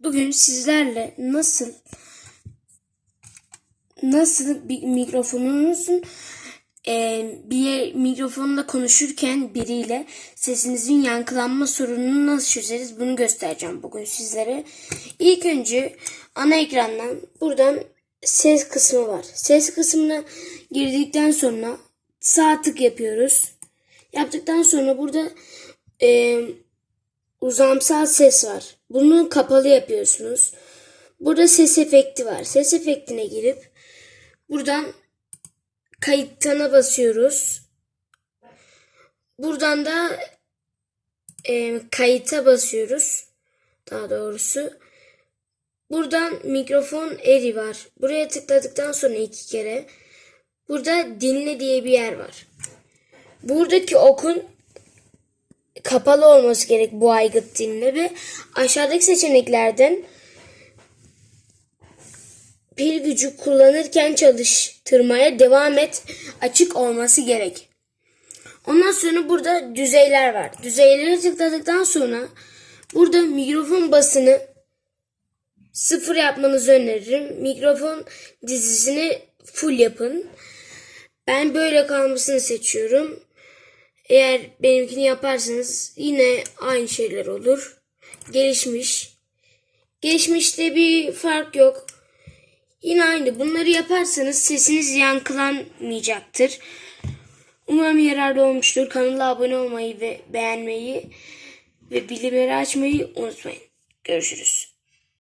Bugün sizlerle nasıl nasıl bir mikrofonunuzun e, bir mikrofonla konuşurken biriyle sesinizin yankılanma sorununu nasıl çözeriz bunu göstereceğim bugün sizlere. İlk önce ana ekrandan buradan ses kısmı var. Ses kısmına girdikten sonra sağ tık yapıyoruz. Yaptıktan sonra burada e, uzamsal ses var. Bunu kapalı yapıyorsunuz. Burada ses efekti var. Ses efektine girip buradan kayıttana basıyoruz. Buradan da e, kayıta basıyoruz. Daha doğrusu. Buradan mikrofon eri var. Buraya tıkladıktan sonra iki kere burada dinle diye bir yer var. Buradaki okun kapalı olması gerek bu aygıt dinle ve aşağıdaki seçeneklerden pil gücü kullanırken çalıştırmaya devam et açık olması gerek. Ondan sonra burada düzeyler var. Düzeylere tıkladıktan sonra burada mikrofon basını sıfır yapmanızı öneririm. Mikrofon dizisini full yapın. Ben böyle kalmasını seçiyorum. Eğer benimkini yaparsanız yine aynı şeyler olur. Gelişmiş. Gelişmişte bir fark yok. Yine aynı. Bunları yaparsanız sesiniz yankılanmayacaktır. Umarım yararlı olmuştur. Kanala abone olmayı ve beğenmeyi ve bildirimleri açmayı unutmayın. Görüşürüz.